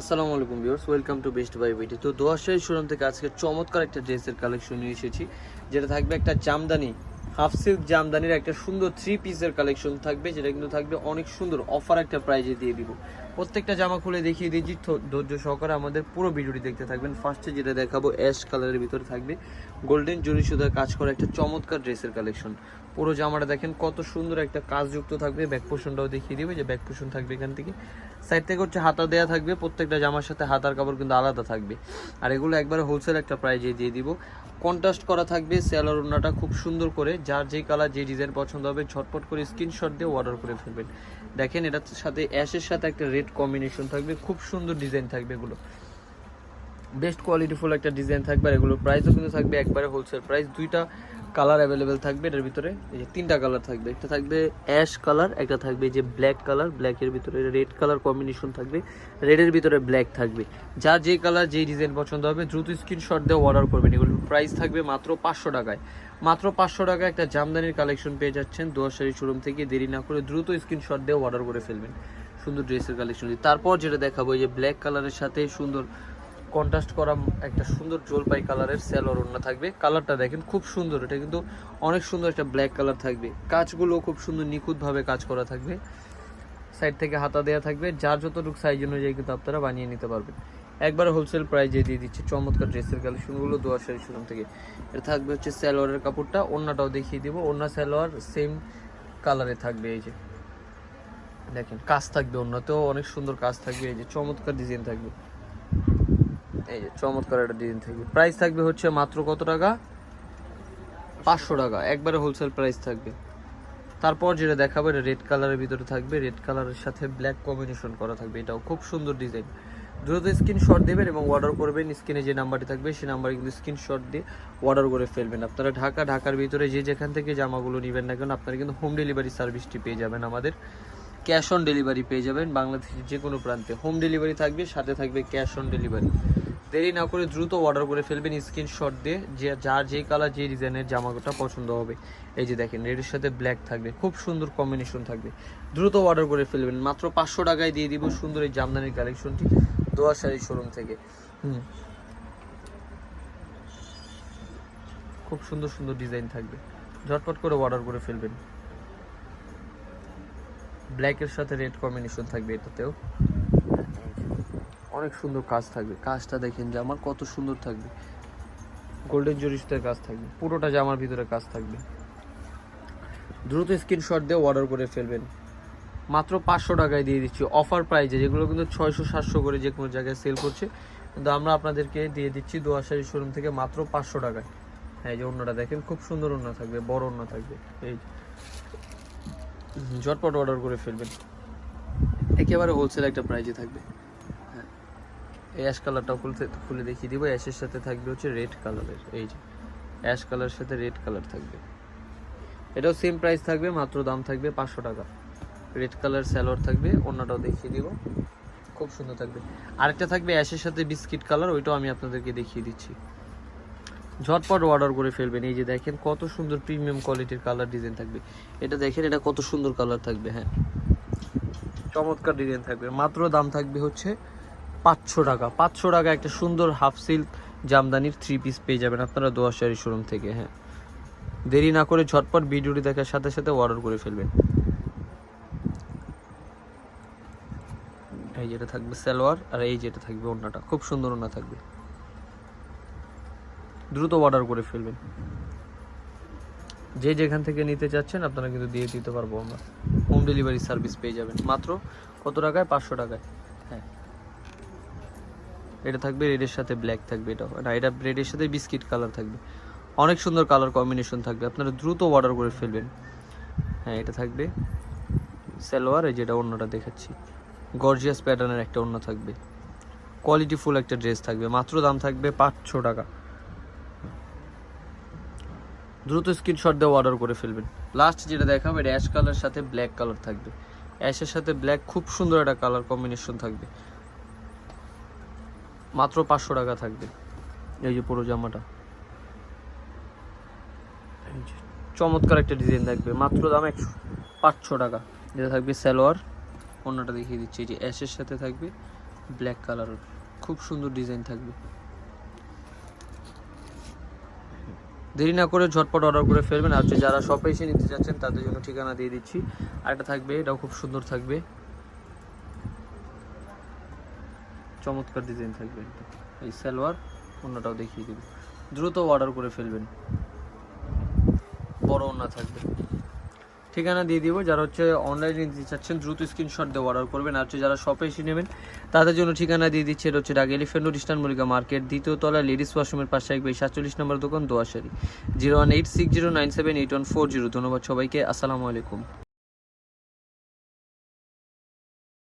আসসালামু আলাইকুম viewers, welcome to best buy BT তো দোয়াশাহী শোরুম থেকে আজকে চমৎকার একটা ড্রেসের কালেকশন নিয়ে এসেছি, যেটা থাকবে একটা জামদানি হাফ সিল্ক জামদানির একটা সুন্দর থ্রি পিসের কালেকশন থাকবে, যেটা কিন্তু থাকবে অনেক সুন্দর অফার একটা প্রাইজে দিয়ে দিব। প্রত্যেকটা জামা খুলে দেখিয়ে দিয়েছি ধৈর্য সহকারে আমাদের পুরো ভিডিওটি দেখতে থাকবেন। ফার্স্টে যেটা দেখাবো অ্যাশ কালারের ভিতরে থাকবে গোল্ডেন জরি সুতার কাজ করা একটা চমৎকার ড্রেসের কালেকশন পুরো জামাটা দেখেন কত সুন্দর একটা কাজযুক্ত থাকবে ব্যাক পোষণটাও দেখিয়ে দিবে যে ব্যাক পোষণ থাকবে এখান থেকে। সাইড থেকে হচ্ছে হাতা দেওয়া থাকবে, প্রত্যেকটা জামার সাথে হাতার কাপড় কিন্তু আলাদা থাকবে। আর এগুলো একবার হোলসেল একটা প্রাইজে দিয়ে দিব। কন্ট্রাস্ট করা থাকবে সেলার ওড়নাটা খুব সুন্দর করে যার যে কালার যে ডিজাইন পছন্দ হবে, ঝটপট করে স্ক্রিনশট দিয়ে অর্ডার করে ফেলবেন। দেখেন, এটার সাথে অ্যাশের সাথে একটা রেড কম্বিনেশন থাকবে, খুব সুন্দর ডিজাইন থাকবে এগুলো। বেস্ট কোয়ালিটিফুল একটা ডিজাইন থাকবে, আর এগুলোর প্রাইসও কিন্তু থাকবে একবারে হোলসেল প্রাইস দুইটা কালার অ্যাভেলেবেল থাকবে এটার ভিতরে। এই যে তিনটা কালার থাকবে। একটা থাকবে অ্যাশ কালার একটা থাকবে যে ব্ল্যাক কালার ব্ল্যাকের ভিতরে রেড কালার কম্বিনেশন থাকবে। রেডের ভিতরে ব্ল্যাক থাকবে। যার যে কালার যেই ডিজাইন পছন্দ হবে, দ্রুত স্ক্রিনশট দিয়ে অর্ডার করবেন। এগুলোর প্রাইস থাকবে মাত্র পাঁচশো টাকায়। মাত্র পাঁচশো টাকা একটা জামদানির কালেকশন পেয়ে যাচ্ছেন দোয়াশারি শোরুম থেকে। দেরি না করে দ্রুত স্ক্রিনশট দিয়ে অর্ডার করে ফেলবেন। সুন্দর ড্রেসের কালেকশন তারপর যেটা দেখাবো, এই যে ব্ল্যাক কালারের সাথে সুন্দর কন্ট্রাস্ট করা একটা সুন্দর জলপাই কালারের সেলর ওড়না থাকবে। কালারটা দেখেন, খুব সুন্দর। এটা কিন্তু অনেক সুন্দর একটা ব্ল্যাক কালার থাকবে। কাজগুলো খুব সুন্দর নিখুঁতভাবে কাজ করা থাকবে। সাইড থেকে হাতা দেওয়া থাকবে। যার যতটুকু সাইজ অনুযায়ী কিন্তু আপনারা বানিয়ে নিতে পারবেন। একবার হোলসেল প্রাইজে দিয়ে দিচ্ছে। চমৎকার ড্রেসের কালেকশনগুলো দোয়ার শাড়ি শোরুম থেকে। এটা থাকবে হচ্ছে সালোয়ারের কাপড়টা। ওড়নাটাও দেখিয়ে দিব। ওড়না স্যালোয়ার সেম কালারে থাকবে এই যে। দেখেন, কাজ থাকবে ওড়নাতেও। অনেক সুন্দর কাজ থাকবে। এই যে চমৎকার ডিজাইন থাকবে। এই যে, চমৎকার একটা ডিজাইন থাকবে। প্রাইস থাকবে হচ্ছে মাত্র কত টাকা? পাঁচশো টাকা। একবারে হোলসেল প্রাইস থাকবে। তারপর যেটা দেখাবো, এটা রেড কালারের ভিতরে থাকবে। রেড কালারের সাথে ব্ল্যাক কম্বিনেশন করা থাকবে। এটাও খুব সুন্দর ডিজাইন দ্রুত স্ক্রিনশট দেবেন এবং অর্ডার করবেন। স্ক্রিনে যে নাম্বারটি থাকবে, সেই নাম্বারে কিন্তু স্ক্রিনশট দিয়ে অর্ডার করে ফেলবেন। আপনারা ঢাকা, ঢাকার ভিতরে যে যেখান থেকে জামাগুলো নেবেন না কেন, আপনারা কিন্তু হোম ডেলিভারি সার্ভিসটি পেয়ে যাবেন আমাদের। ক্যাশ অন ডেলিভারি পেয়ে যাবেন। বাংলাদেশের যে কোনো প্রান্তে হোম ডেলিভারি থাকবে, সাথে থাকবে ক্যাশ অন ডেলিভারি দেরি না করে দ্রুত অর্ডার করে ফেলবেন স্ক্রিনশট দিয়ে, যে যার যে কালার যে ডিজাইনের জামাটা পছন্দ হবে। এই যে দেখেন রেডের সাথে ব্ল্যাক থাকবে, খুব সুন্দর কম্বিনেশন থাকবে। দ্রুত অর্ডার করে ফেলবেন, মাত্র পাঁচশো টাকায় দিয়ে দিব সুন্দর এই জামদানির কালেকশনটি দোয়া শাড়ি শোরুম থেকে। হুম। খুব সুন্দর সুন্দর ডিজাইন থাকবে। ঝটপট করে অর্ডার করে ফেলবেন। ব্ল্যাকের সাথে রেড কম্বিনেশন থাকবে এটাতেও। অনেক সুন্দর কাজ থাকবে। কাজটা দেখেন জামার কত সুন্দর থাকবে। গোল্ডেন জরিস্টের কাজ থাকবে। পুরোটা জামার ভিতরে কাজ থাকবে। দ্রুত স্ক্রিনশট দিয়ে অর্ডার করে ফেলবেন। মাত্র পাঁচশো টাকায় দিয়ে দিচ্ছি। অফার প্রাইজে যেগুলো কিন্তু ছয়শো, সাতশো করে যে কোনো জায়গায় সেল করছে, কিন্তু আমরা আপনাদেরকে দিয়ে দিচ্ছি দোয়াশারি শোরুম থেকে মাত্র পাঁচশো টাকায়। হ্যাঁ এই যে অন্যটা দেখেন, খুব সুন্দর অন্য থাকবে, বড় অন্য থাকবে। এই। ঝটপট অর্ডার করে ফেলবেন। একেবারে হোলসেল একটা প্রাইজে থাকবে। এই অ্যাশ কালারটাও খুলতে, খুলে দেখিয়ে দিব। অ্যাশের সাথে থাকবে হচ্ছে রেড কালারের এই যে অ্যাশ কালারের সাথে রেড কালার থাকবে। এটাও সেম প্রাইস থাকবে, মাত্র দাম থাকবে পাঁচশো টাকা। রেড কালার স্যালোয়ার থাকবে, অন্যটাও দেখিয়ে দিব। খুব সুন্দর থাকবে। আরেকটা থাকবে অ্যাশের সাথে বিস্কিট কালার ওইটাও আমি আপনাদেরকে দেখিয়ে দিচ্ছি। ঝটপট অর্ডার করে ফেলবেন। এই যে দেখেন, কত সুন্দর প্রিমিয়াম কোয়ালিটির কালার ডিজাইন থাকবে। এটা দেখেন, এটা কত সুন্দর কালার থাকবে হ্যাঁ। চমৎকার ডিজাইন থাকবে। মাত্র দাম থাকবে হচ্ছে পাঁচশো টাকা। পাঁচশো টাকা একটা সুন্দর হাফ সিল্ক জামদানির থ্রি পিস পেয়ে যাবেন আপনারা দোয়াশারি শোরুম থেকে হ্যাঁ। দেরি না করে ঝটপট ভিডিওটি দেখার সাথে সাথে অর্ডার করে ফেলবেন। এই যেটা থাকবে সালোয়ার আর এই যেটা থাকবে ওড়নাটা খুব সুন্দর ওড়না থাকবে। দ্রুত অর্ডার করে ফেলবেন। যে যেখান থেকে নিতে চাচ্ছেন আপনারা কিন্তু দিয়ে দিতে পারব আমরা। হোম ডেলিভারি সার্ভিস পেয়ে যাবেন। মাত্র কত টাকায়? পাঁচশো টাকায়। এটা থাকবে রেডের সাথে ব্ল্যাক থাকবে এটা না, এটা রেডের সাথে বিস্কিট কালার থাকবে। অনেক সুন্দর কালার কম্বিনেশন থাকবে। আপনারা দ্রুত অর্ডার করে ফেলবেন। হ্যাঁ এটা থাকবে সালোয়ার, এই যেটা অন্যটা দেখাচ্ছি। গর্জিয়াস প্যাটার্নের একটা অন্য থাকবে। কোয়ালিটি ফুল একটা ড্রেস থাকবে। মাত্র দাম থাকবে পাঁচশো টাকা। দ্রুত স্ক্রিনশট দিয়ে অর্ডার করে ফেলবেন। লাস্ট যেটা দেখাবো, এটা অ্যাশ কালার সাথে ব্ল্যাক কালার থাকবে। অ্যাশের সাথে ব্ল্যাক খুব সুন্দর একটা কালার কম্বিনেশন থাকবে। মাত্র পাঁচশো টাকা থাকবে। এই যে পুরো জামাটা। চমৎকার একটা ডিজাইন থাকবে, মাত্র দাম একশো, পাঁচশো টাকা। এটা থাকবে সালোয়ার, অন্যটা দেখিয়ে দিচ্ছি যে অ্যাশের সাথে থাকবে ব্ল্যাক কালার খুব সুন্দর ডিজাইন থাকবে। দেরি না করে ঝটপট অর্ডার করে ফেলবেন। আর যারা শপে এসে নিতে যাচ্ছেন তাদের জন্য ঠিকানা দিয়ে দিচ্ছি। আর একটা থাকবে, এটাও খুব সুন্দর থাকবে। চমৎকার ডিজাইন থাকবে এই সালোয়ার অন্যটাও দেখিয়ে দেবে। দ্রুত অর্ডার করে ফেলবেন। বড় ওনা থাকবে। ঠিকানা দিয়ে দিব, যারা হচ্ছে অনলাইনে নিতে চাচ্ছেন, দ্রুত স্ক্রিনশট দিয়ে অর্ডার করবেন। আর হচ্ছে যারা শপে এসে নেবেন, তাদের জন্য ঠিকানা দিয়ে দিচ্ছে, এটা হচ্ছে ডাক এলিফেন্ট ইস্টার্ন মল্লিকা মার্কেট দ্বিতীয় তলা লেডিস ওয়াশরুমের পাশে একবার সাতচল্লিশ নম্বর দোকান, দোয়াশারি। Zero one eight six zero nine seven eight one four zero ধন্যবাদ সবাইকে, আসসালামু আলাইকুম।